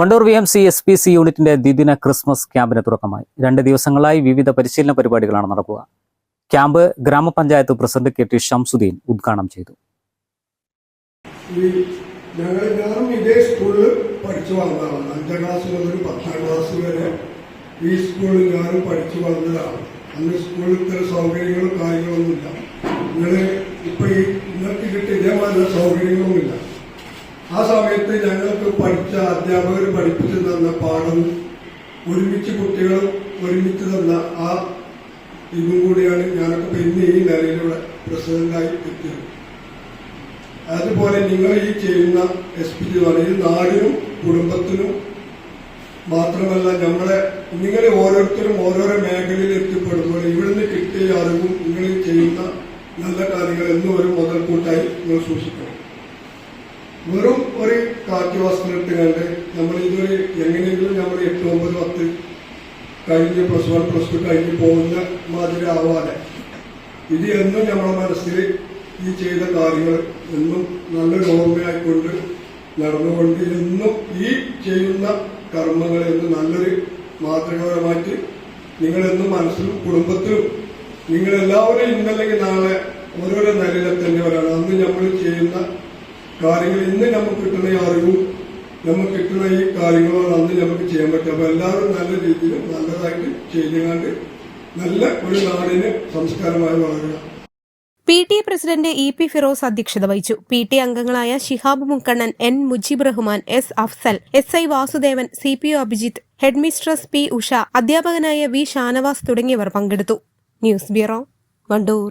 Wandoor V M C S P C യൂണിറ്റിന്റെ ദ്വിദിന Christmas ക്യാമ്പിന് തുടക്കമായി. രണ്ട് ദിവസങ്ങളായി വിവിധ പരിശീലന പരിപാടികളാണ് നടക്കുക. ക്യാമ്പ് ഗ്രാമപഞ്ചായത്ത് പ്രസിഡന്റ് കെ ടി ഷംസുദ്ദീൻ ഉദ്ഘാടനം ചെയ്തു. ഞാനും ഇതേ സ്കൂളിൽ പഠിച്ചു വളർന്നതാണ്. അഞ്ചാം ക്ലാസ് മുതൽ പത്താം ക്ലാസ് ഈ സ്കൂളിൽ ഞാനും പഠിച്ചു വളർന്നതാണ്. അന്ന് സ്കൂളിൽ ഇത്ര സൗകര്യങ്ങളും കാര്യങ്ങളൊന്നുമില്ല. നിങ്ങൾ ഇപ്പൊ ഈ ഇന്നത്തെ കിട്ടിയ ഇതേമാതിരി സൗകര്യങ്ങളൊന്നുമില്ല. ആ സമയത്ത് ഞങ്ങൾക്ക് പഠിച്ച അധ്യാപകർ പഠിപ്പിച്ചു തന്ന പാഠവും ഒരുമിച്ച് കുട്ടികളും ഒരുമിച്ച് തന്ന ആ ഇതും കൂടിയാണ് ഞാനൊക്കെ പിന്നെ ഈ നിലയിലൂടെ പ്രസിഡന്റായി എത്തിയത്. അതുപോലെ നിങ്ങൾ ഈ ചെയ്യുന്ന എസ് പി ജി നാടിനും കുടുംബത്തിനും മാത്രമല്ല നമ്മളെ നിങ്ങൾ ഓരോരുത്തരും ഓരോരോ മേഖലയിൽ എത്തിപ്പെടുമ്പോൾ ഇവിടുന്ന് കിട്ടിയ അറിവും നിങ്ങൾ ചെയ്യുന്ന നല്ല കാര്യങ്ങൾ എന്നും ഒരു മുതൽക്കൂട്ടായി നിങ്ങൾ സൂക്ഷിക്കണം. വെറും ഒരു കാറ്റ് വസ്ത്രം ഇട്ടുകൊണ്ട് നമ്മൾ ഇതൊരു എങ്ങനെയെങ്കിലും നമ്മൾ എട്ട് ഒമ്പത് പത്ത് കഴിഞ്ഞ് പ്ലസ് വൺ പ്ലസ് ടു കഴിഞ്ഞ് പോകുന്ന മാതിരി ആവാതെ. ഇത് എന്നും നമ്മുടെ മനസ്സിൽ ഈ ചെയ്ത കാര്യങ്ങൾ എന്നും നല്ലൊരു ഓർമ്മയായിക്കൊണ്ട് നടന്നുകൊണ്ട് എന്നും ഈ ചെയ്യുന്ന കർമ്മങ്ങൾ എന്ന് നല്ലൊരു മാതൃകപരമായിട്ട് നിങ്ങളെന്നും മനസ്സിലും കുടുംബത്തിലും നിങ്ങളെല്ലാവരും ഇന്നല്ലെങ്കിൽ നാളെ ഓരോരോ നിലയിലെത്തേണ്ടവരാണ് അന്ന് നമ്മൾ ചെയ്യുന്ന കാര്യങ്ങൾ ഇന്ന് നമുക്ക് കിട്ടുന്ന അറിവും നമുക്ക് കിട്ടുന്ന ഈ കാര്യങ്ങളാണ് അന്ന് നമുക്ക് ചെയ്യാൻ പറ്റും. അപ്പൊ എല്ലാവരും നല്ല രീതിയിൽ നല്ലതായിട്ട് ചെയ്തുകൊണ്ട് നല്ല ഒരു നാടിന് സംസ്കാരമായി വളരുക. P T A president E P Firoz അധ്യക്ഷത വഹിച്ചു. പി ടി അംഗങ്ങളായ Shihab Mukkannan N Mujeeb Rahman S Afsal S I Vasudevan C P O Abhijith headmistress P Usha അധ്യാപകനായ വി ഷാനവാസ് തുടങ്ങിയവർ പങ്കെടുത്തു. News bureau Wandoor.